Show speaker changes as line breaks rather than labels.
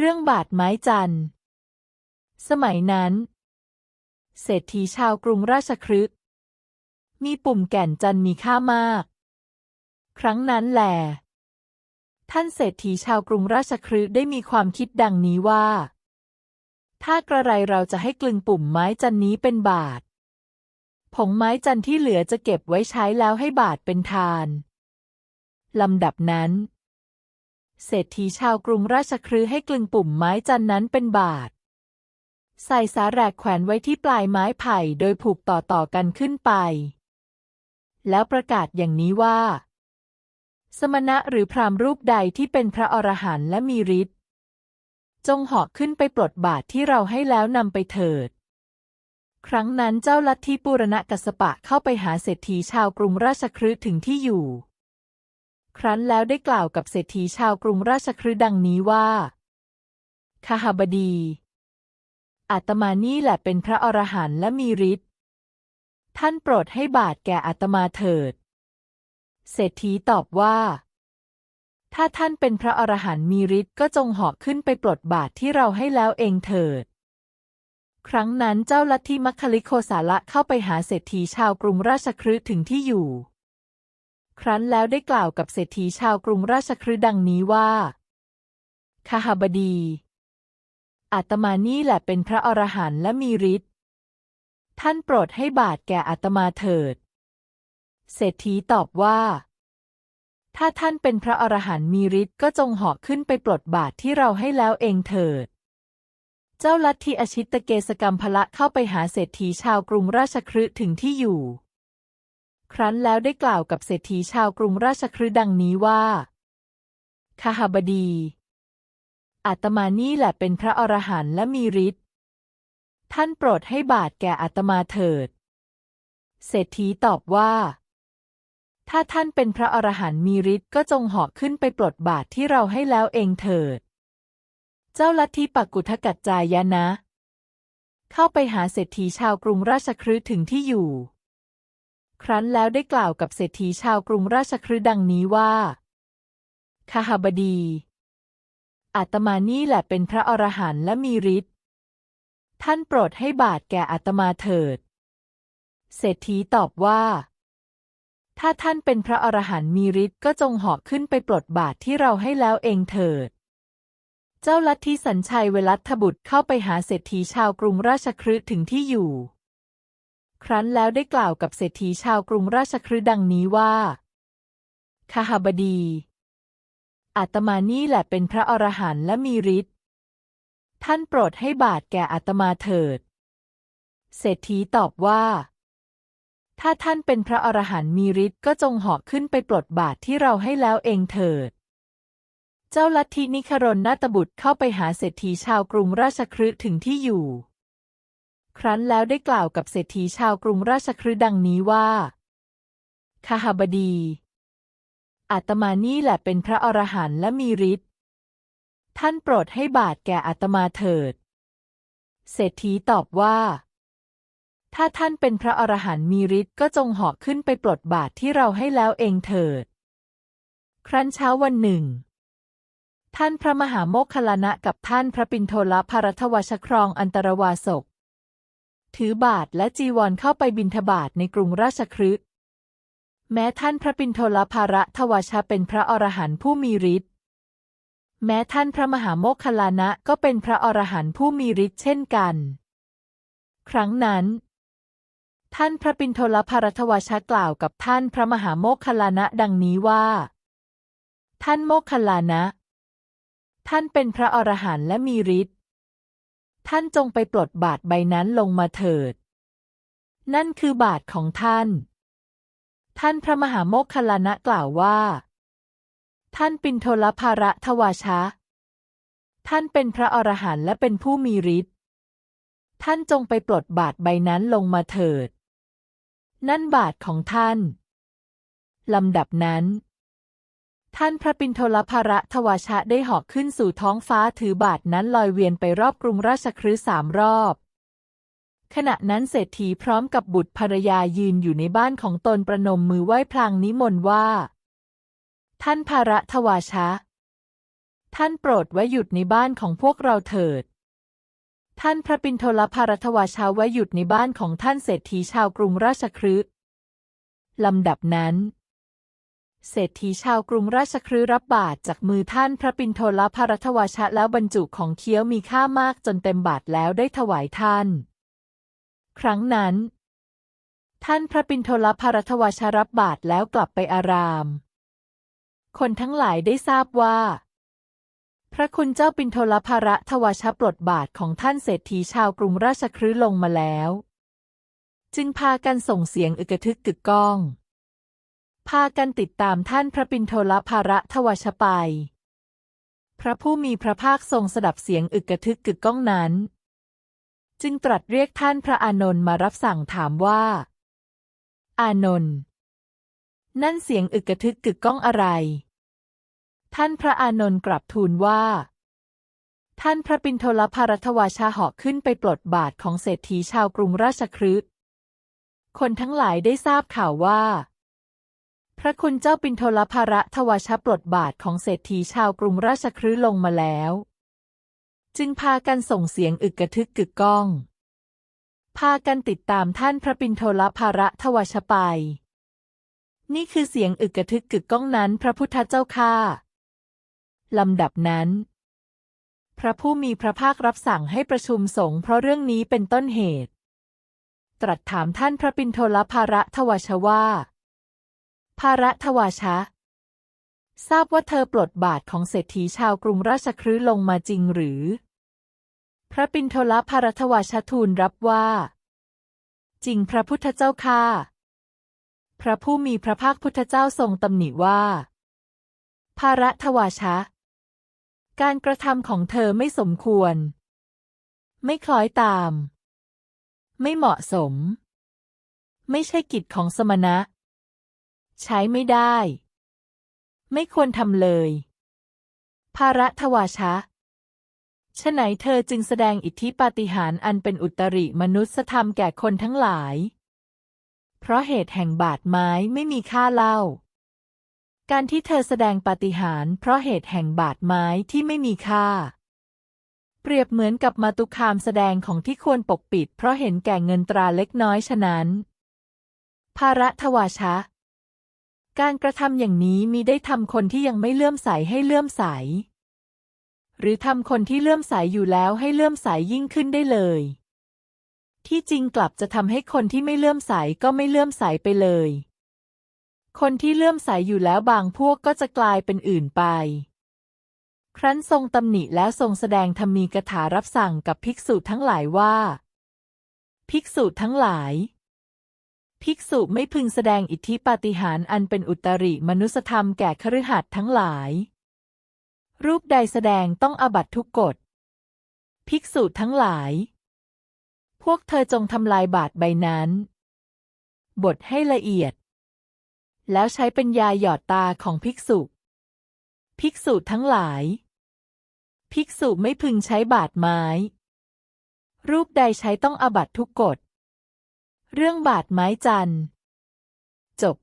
เรื่องบาทไม้จันทร์ สมัยนั้น เศรษฐีชาวกรุงราชคฤห์มีปุ่มแก่นจันทร์มีค่ามาก ครั้งนั้นแหลท่านเศรษฐีชาวกรุงราชคฤห์ได้มีความคิดดังนี้ว่า ถ้ากระไรเราจะให้กลึงปุ่มไม้จันนี้เป็นบาท ผงไม้จันที่เหลือจะเก็บไว้ใช้แล้วให้บาทเป็นทาน ลำดับนั้น เศรษฐีชาวกรุงราชคฤห์ให้กลึงปุ่มไม้จันนั้นเป็นบาท ใส่สาแรกแขวนไว้ที่ปลายไม้ไผ่โดยผูกต่อๆกันขึ้นไป แล้วประกาศอย่างนี้ว่า สมณะหรือพรามรูปใดที่เป็นพระอรหันต์และมีฤทธิ์ จงเหาะขึ้นไปปลดบาทที่เราให้แล้วนำไปเถิด ครั้งนั้นเจ้าลัทธิปุรณะกัสสปะเข้าไปหาเศรษฐีชาวกรุงราชคฤห์ถึงที่อยู่ ครั้นแล้วได้กล่าวกับเศรษฐีชาวกรุงราชคฤห์ดังนี้ว่าขหบดี อาตมานี่แหละเป็นพระอรหันต์และมีฤทธิ์ ท่านโปรดให้บาทแก่อาตมาเถิด เศรษฐีตอบว่า ถ้าท่านเป็นพระอรหันต์มีฤทธิ์ก็จงเหาะขึ้นไปปลดบาทที่เราให้แล้วเองเถิด ครั้งนั้นเจ้าลัทธิมัคคิลิโคสาละเข้าไปหาเศรษฐีชาวกรุงราชคฤห์ถึงที่อยู่ ครั้นแล้วได้กล่าวกับเศรษฐีชาวกรุงราชคฤห์ดังนี้ว่าขหบดี อาตมานี่แหละเป็นพระอรหันต์และมีฤทธิ์ ท่านโปรดให้บาทแก่อาตมาเถิด เศรษฐีตอบว่า ถ้าท่านเป็นพระอรหันต์มีฤทธิ์ก็จงเหาะขึ้นไปปลดบาทที่เราให้แล้วเองเถิด เจ้าลัทธิอชิตเกสกรรมพละเข้าไปหาเศรษฐีชาวกรุงราชคฤห์ถึงที่อยู่ ครั้นแล้วได้กล่าวกับเศรษฐีชาวกรุงราชคฤห์ดังนี้ว่าขหบดี อาตมานี่แหละเป็นพระอรหันต์และมีฤทธิ์ ท่านโปรดให้บาทแก่อาตมาเถิด เศรษฐีตอบว่า ถ้าท่านเป็นพระอรหันต์มีฤทธิ์ก็จงเหาะขึ้นไปปลดบาทที่เราให้แล้วเองเถิด เจ้าลัทธิปักกุทกัจจายนะ เข้าไปหาเศรษฐีชาวกรุงราชคฤห์ถึงที่อยู่ ครั้นแล้วได้กล่าวกับเศรษฐีชาวกรุงราชคฤห์ดังนี้ว่าขหบดี อาตมานี่แหละเป็นพระอรหันต์และมีฤทธิ์ ท่านโปรดให้บาทแก่อาตมาเถิด เศรษฐีตอบว่า ถ้าท่านเป็นพระอรหันต์มีฤทธิ์ก็จงเหาะขึ้นไปปลดบาทที่เราให้แล้วเองเถิด เจ้าลัทธิสัญชัยเวลัทธบุตรเข้าไปหาเศรษฐีชาวกรุงราชคฤห์ถึงที่อยู่ ครั้นแล้วได้กล่าวกับเศรษฐีชาวกรุงราชคฤห์ดังนี้ว่าขหบดี อาตมานี่แหละเป็นพระอรหันต์และมีฤทธิ์ ท่านโปรดให้บาทแก่อาตมาเถิด เศรษฐีตอบว่า ถ้าท่านเป็นพระอรหันต์มีฤทธิ์ก็จงหาะขึ้นไปปลดบาทที่เราให้แล้วเองเถิด เจ้าลัทธินิครนนาตบุตรเข้าไปหาเศรษฐีชาวกรุงราชคฤห์ถึงที่อยู่ ครั้นแล้วได้กล่าวกับเศรษฐีชาวกรุงราชคฤห์ดังนี้ว่าขหบดี อาตมานี่แหละเป็นพระอรหันต์และมีฤทธิ์ท่านโปรดให้บาทแก่อาตมาเถิด เศรษฐีตอบว่า ถ้าท่านเป็นพระอรหันต์มีฤทธิ์ก็จงเหาะขึ้นไปปลดบาทที่เราให้แล้วเองเถิด ครั้นเช้าวันหนึ่ง ท่านพระมหาโมคคลานะกับท่านพระปินโทลภรัตวชครองอันตรวาสก ถือบาทและจีวรเข้าไปบินทบาทในกรุงราชคฤห์แม้ท่านพระปินโทลภาระทวชเป็นพระอรหันต์ผู้มีฤทธิ์แม้ท่านพระมหาโมคคลานะก็เป็นพระอรหันต์ผู้มีฤทธิ์เช่นกัน ครั้งนั้น ท่านพระปินโทลภารทวชกล่าวกับท่านพระมหาโมคคลานะดังนี้ว่า ท่านโมคคลานะ ท่านเป็นพระอรหันต์และมีฤทธิ์ ท่านจงไปปลดบาทใบนั้นลงมาเถิด นั่นคือบาทของท่าน ท่านพระมหาโมคคลานะกล่าวว่า ท่านปินโทลภาระทวาชะ ท่านเป็นพระอรหันต์และเป็นผู้มีฤทธิ์ ท่านจงไปปลดบาทใบนั้นลงมาเถิด นั่นบาทของท่าน ลำดับนั้น ท่านพระปินโทลภระทวชะได้หอกขึ้นสู่ท้องฟ้าถือบาทนั้นลอยเวียนไปรอบกรุงราชคฤห์สามรอบ ขณะนั้นเศรษฐีพร้อมกับบุตรภรรยายืนอยู่ในบ้านของตนประนมมือไหว้พลางนิมนต์ว่า ท่านภาระทวาชะ ท่านโปรดไว้หยุดในบ้านของพวกเราเถิด ท่านพระปิณโทรภารัตวาชาไว้หยุดในบ้านของท่านเศรษฐีชาวกรุงราชคฤห์ลำดับนั้น เศรษฐีชาวกรุงราชคฤห์รับบาตรจากมือท่านพระปิณโทรภารัตวชาแล้วบรรจุของเคี้ยวมีค่ามากจนเต็มบาตรแล้วได้ถวายท่าน ครั้งนั้น ท่านพระปิณโทรภารัตวชารับบาตรแล้วกลับไปอาราม คนทั้งหลายได้ทราบว่า พระคุณเจ้าปิณโทรภระทวชปลดบาทของท่านเศรษฐีชาวกรุงราชคฤห์ลงมาแล้ว จึงพากันส่งเสียงอึกทึกกึกก้อง พากันติดตามท่านพระปิณโทรภาระทวชไป พระผู้มีพระภาคทรงสดับเสียงอึกกระทึกกึกก้องนั้น จึงตรัสเรียกท่านพระอานนท์มารับสั่งถามว่า อานนท์นั่นเสียงอึกกระทึกกึกก้องอะไร ท่านพระอานนท์กลับทูลว่า ท่านพระปิณโทรภารัตวาชาเหาะขึ้นไปปลดบาทของเศรษฐีชาวกรุงราชคฤห์คนทั้งหลายได้ทราบข่าวว่า ระคุณเจ้าปิณโทรภาระทวชปลดบาทของเศรษฐีชาวกรุงราชคฤห์ลงมาแล้ว จึงพากันส่งเสียงอึกกระทึกกึกก้อง พากันติดตามท่านพระปิณโทรภาระทวชไป นี่คือเสียงอึกกระทึกกึกก้องนั้นพระพุทธเจ้าข้าลำดับนั้น พระผู้มีพระภาครับสั่งให้ประชุมสงฆ์เพราะเรื่องนี้เป็นต้นเหตุ ตรัสถามท่านพระปิณโทรภาระทวชว่า ระทวชะ ทราบว่าเธอปลดบาทของเศรษฐีชาวกรุงราชคฤห์ลงมาจริงหรือ พระปิณโทรภารัตวชทูลรับว่า จริงพระพุทธเจ้าข้าพระผู้มีพระภาคพุทธเจ้าทรงตำหนิว่า ภาระทวาชะ การกระทำของเธอไม่สมควร ไม่คล้อยตาม ไม่เหมาะสม ไม่ใช่กิจของสมณะ ใช้ไม่ได้ ไม่ควรทำเลย ภาระทวาชะฉะไหนเธอจึงแสดงอิทธิปาฏิหาริย์อันเป็นอุตริมนุสธรรมแก่คนทั้งหลาย เพราะเหตุแห่งบาดไม้ไม่มีค่าเล่า การที่เธอแสดงปาฏิหาริย์เพราะเหตุแห่งบาดไม้ที่ไม่มีค่า เปรียบเหมือนกับมาตุคามแสดงของที่ควรปกปิด เพราะเห็นแก่เงินตราเล็กน้อยฉะนั้น ภาระทวาชะ การกระทำอย่างนี้มีได้ทำคนที่ยังไม่เลื่อมใสให้เลื่อมใส หรือทำคนที่เลื่อมใสอยู่แล้วให้เลื่อมใสยิ่งขึ้นได้เลย ที่จริงกลับจะทำให้คนที่ไม่เลื่อมใสก็ไม่เลื่อมใสไปเลย คนที่เลื่อมใสอยู่แล้วบางพวกก็จะกลายเป็นอื่นไป ครั้นทรงตำหนิแล้วทรงแสดงธรรมีกถารับสั่งกับภิกษุทั้งหลายว่า ภิกษุทั้งหลาย ภิกษุไม่พึงแสดงอิทธิปาฏิหาริย์อันเป็นอุตริมนุสธรรมแก่คฤหัสถ์ทั้งหลาย รูปใดแสดงต้องอบัตทุกกฎ ภิกษุทั้งหลาย พวกเธอจงทำลายบาทใบนั้น บทให้ละเอียด แล้วใช้เป็นยาหยอดตาของภิกษุ ภิกษุทั้งหลาย ภิกษุไม่พึงใช้บาทไม้ รูปใดใช้ต้องอบัตทุกกฎ เรื่องบาดไม้จันจบ